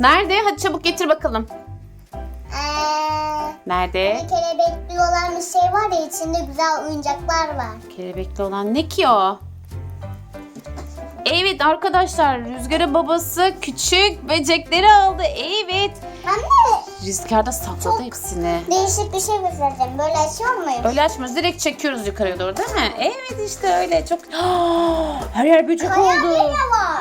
Nerede? Hadi çabuk getir bakalım. Eee... Nerede? Bir kelebekli olan bir şey var ya içinde güzel oyuncaklar var. Kelebekli olan ne ki o? Evet arkadaşlar Rüzgar'a babası küçük böcekleri aldı. Evet. De Rüzgar'da sakladı Çok- hepsini. değişik bir şey göstereceğim. Böyle açıyor muyum? Öyle açmıyoruz. Direkt çekiyoruz yukarıya doğru değil mi? Evet işte öyle. Çok... Her yer böcek Kaya oldu. bile var.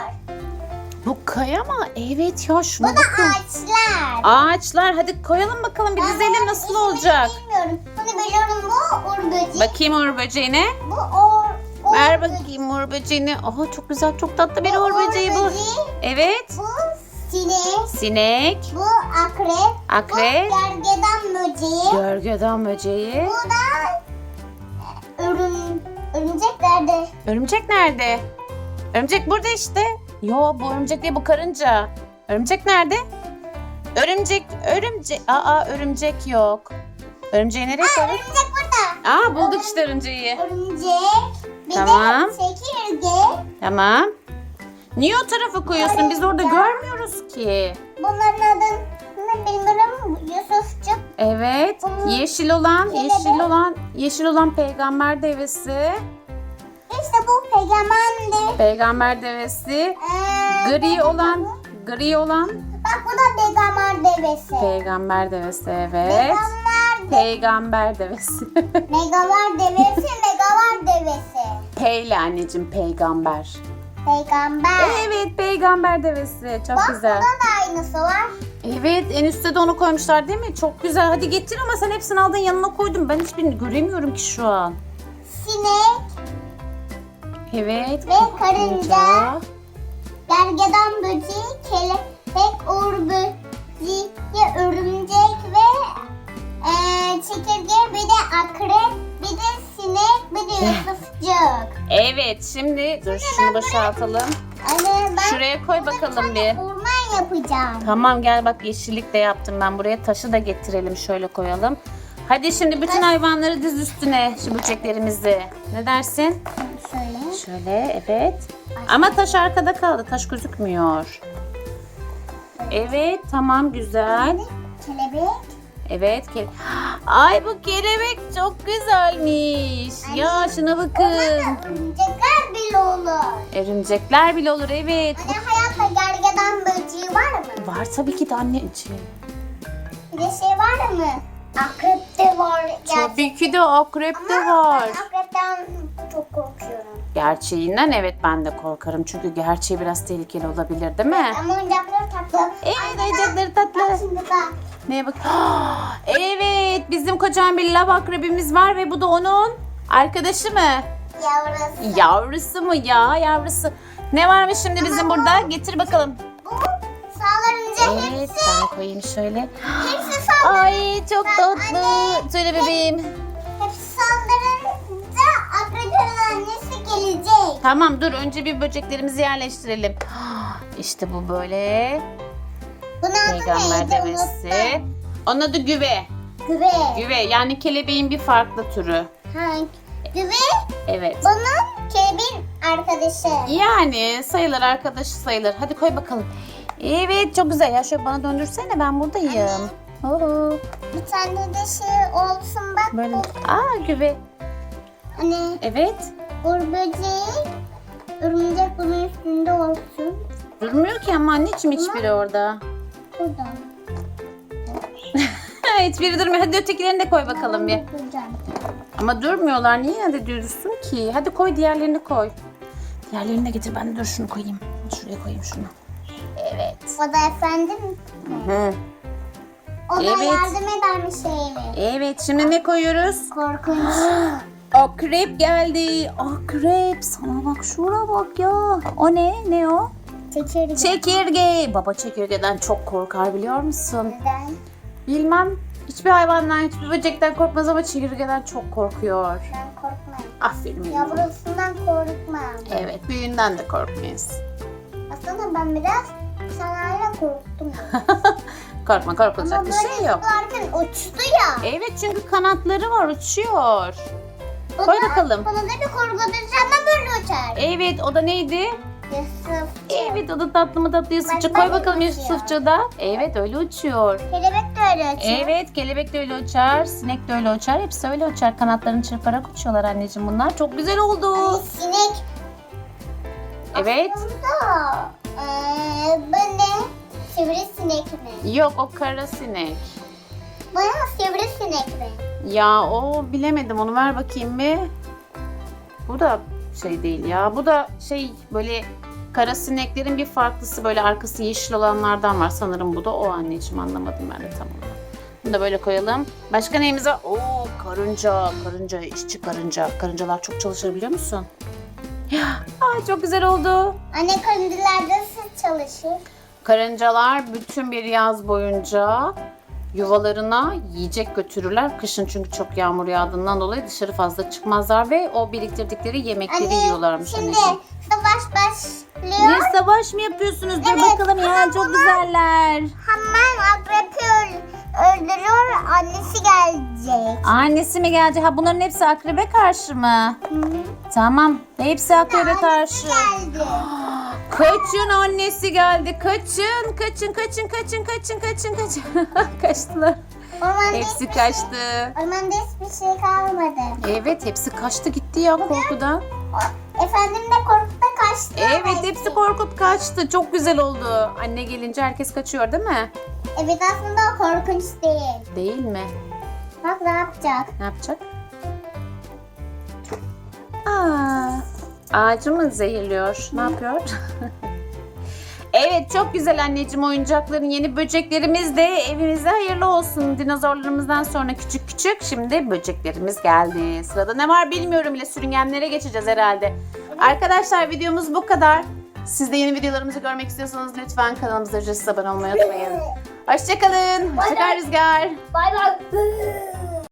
Bu kaya mı? Evet ya şuna Bu da bakın. ağaçlar. Ağaçlar. Hadi koyalım bakalım bir Ben dizelim bunun nasıl ismini olacak. Bilmiyorum. Bunu biliyorum bu uğur böceği. Bakayım uğur böceğine. Bu uğur, uğur Ver böceği. bakayım uğur böceğini. Aha çok güzel çok tatlı bir Bu uğur böceği bu. Evet. Bu sinek. Sinek. Bu akrep. Akrep. Bu gergedan böceği. Gölgeden böceği. Bu da örüm, örümcek nerede? Örümcek nerede? Örümcek burada işte. Yo bu örümcek değil bu karınca. Örümcek nerede? Örümcek, örümcek. Aa örümcek yok. Örümceği nereye Aa, koyduk? örümcek burada. Aa bulduk işte örümceği. Örümcek. Bir Tamam. de çekirge. Tamam. Niye o tarafa koyuyorsun? Biz orada görmüyoruz ki. Bunların adı ne bilmiyorum. Yusufçuk. Evet. Yeşil olan, yeşil olan, yeşil olan peygamber devesi. İşte bu peygamberdi. Peygamber devesi. Ee, Gri olan, gri olan Bak bu da peygamber devesi. peygamber devesi evet. Peygamber de, Peygamber devesi. megavar devesi, megavar devesi. Peyle anneciğim peygamber. Peygamber. Evet peygamber devesi. Çok Bak güzel. burada da aynısı var. Evet en üstte de onu koymuşlar değil mi? Çok güzel. Hadi getir ama sen hepsini aldın yanına koydun. Ben hiçbirini göremiyorum ki şu an. Sinek, Evet. Ve karınca. gergedan böceği, kelebek, uğur böceği, örümcek ve eee çekirge, bir de akrep, bir de sinek, bir de yusufcuk. Evet şimdi dur şunu boşaltalım. Anne ben Şuraya koy bakalım bir. orman yapacağım. Tamam gel bak yeşillik de yaptım ben buraya. Taşı da getirelim şöyle koyalım. Hadi şimdi bütün hayvanları diz üstüne şu böceklerimizi. Ne dersin? Şöyle. Şöyle evet. Ama taş arkada kaldı. Taş gözükmüyor. Evet tamam güzel. Kelebek. Evet. Ke Ay bu kelebek çok güzelmiş. Ya şuna bakın. Örümcekler bile olur. Örümcekler bile olur evet. Anne hayatta gergedan böceği var mı? Var tabii ki de anneciğim. Bir de şey var mı? Akrep de var. Gerçi- Tabii ki de akrep de Ama var. ben akrepten çok korkuyorum. Gerçeğinden evet ben de korkarım. Çünkü gerçeği biraz tehlikeli olabilir değil mi? Ama oyuncakları tatlı. Evet Anne, oyuncakları Bak tatlı. şimdi bak. Neye bak? Evet bizim kocaman bir lav akrebimiz var ve bu da onun arkadaşı mı? Yavrusu. Yavrusu mu ya yavrusu? Ne varmış şimdi bizim burada? Getir bakalım. Bu sağlarınca Evet hepsi, ben koyayım şöyle. hepsi saldırır. Ay çok tatlı. Söyle bebeğim. Akrebin annesi gelecek. Tamam dur önce bir böceklerimizi yerleştirelim. İşte bu böyle. Bunun adı Peygamber neydi? devesi. Unuttum. Onun adı güve. Güve. Güve yani kelebeğin bir farklı türü. Ha, güve Evet. bunun kelebeğin arkadaşı. Yani sayılır arkadaşı sayılır. Hadi koy bakalım. Evet çok güzel. Ya şöyle bana döndürsene ben buradayım. Oho. Bir tane de şey olsun bak. Böyle. Bu, Aa güve. Hani Evet. uğur böceği, örümcek bunun üstünde olsun. Durmuyor ki ama anneciğim hiçbiri orada. Burada. hiçbiri durmuyor. Hadi ötekilerini de koy bakalım bir. Koyacağım. Ama durmuyorlar. Niye yine de diyorsun ki? Hadi koy diğerlerini koy. Diğerlerini de getir. Ben de dur şunu koyayım. Şuraya koyayım şunu. Evet. O da efendim. Hı. O da Evet. yardım eder mi şeyle? Evet şimdi ne koyuyoruz? Korkunç. Akrep geldi. Akrep. Sana bak şura bak ya. O ne? Ne o? Çekirge. Çekirge. Baba çekirgeden çok korkar biliyor musun? Neden? Bilmem. Hiçbir hayvandan, hiçbir böcekten korkmaz ama çekirgeden çok korkuyor. Ben korkmam. Aferin. Yavrusundan korkmam. Evet, büyüğünden de korkmayız. Aslında ben biraz sanayla korktum. Korkma, korkulacak Ama bir böyle şey yok. zıplarken uçtu ya. Evet çünkü kanatları var, uçuyor. Koy bakalım. Bana da bir korkutacağım da böyle uçar. Evet, o da neydi? Yusuf. Evet o da tatlı mı tatlı Yusufçu. Koy bakalım. Yusufçu da. Evet öyle uçuyor. Kelebek de öyle açıyor. Evet kelebek de öyle uçar. Sinek de öyle uçar. Hepsi öyle uçar. Kanatlarını çırparak uçuyorlar anneciğim bunlar. Çok güzel oldu. Hani sinek. Evet. Aslında eee bu ne? Sivrisinek mi? Yok o kara sinek. Bana sivrisinek mi? Ya o bilemedim onu ver bakayım bir. Bu da şey değil ya. Bu da şey böyle kara sineklerin bir farklısı böyle arkası yeşil olanlardan var. Sanırım bu da o anneciğim anlamadım ben de tam olarak. Bunu da böyle koyalım. Başka neyimiz var? Oo karınca, karınca, işçi karınca. Karıncalar çok çalışır biliyor musun? Aa, çok güzel oldu. Anne karıncalarda nasıl çalışır? Karıncalar bütün bir yaz boyunca yuvalarına yiyecek götürürler. Kışın çünkü çok yağmur yağdığından dolayı dışarı fazla çıkmazlar ve o biriktirdikleri yemekleri Anne yiyorlarmış şimdi anneciğim. savaş başlıyor. Ne savaş mı yapıyorsunuz? Dur Evet, bakalım ya çok güzeller. Hemen akrepi öl- öldürüyor. Annesi gelecek. Annesi mi gelecek? Ha bunların hepsi akrebe karşı mı? Tamam. Hepsi akrebe karşı. Geldi. Kaçın annesi geldi. Kaçın, kaçın, kaçın, kaçın, kaçın, kaçın, kaçın. Kaçtılar. Ormanda Hepsi hiçbir kaçtı. Şey, ormanda hiçbir şey kalmadı. Evet hepsi kaçtı gitti ya korkudan. O- Efendim de korkup da kaçtı. Evet belki. hepsi korkup kaçtı. Çok güzel oldu. Anne gelince herkes kaçıyor değil mi? Evet aslında o korkunç değil. Değil mi? Bak ne yapacak? Ne yapacak? Ağacı mı zehirliyor? Ne yapıyor? evet çok güzel anneciğim oyuncakların yeni böceklerimiz de evimize hayırlı olsun. Dinozorlarımızdan sonra küçük küçük şimdi böceklerimiz geldi. Sırada ne var bilmiyorum bile sürüngenlere geçeceğiz herhalde. Arkadaşlar videomuz bu kadar. Siz de yeni videolarımızı görmek istiyorsanız lütfen kanalımıza ücretsiz abone olmayı unutmayın. Hoşçakalın. Hoşçakal Rüzgar. Bay bay.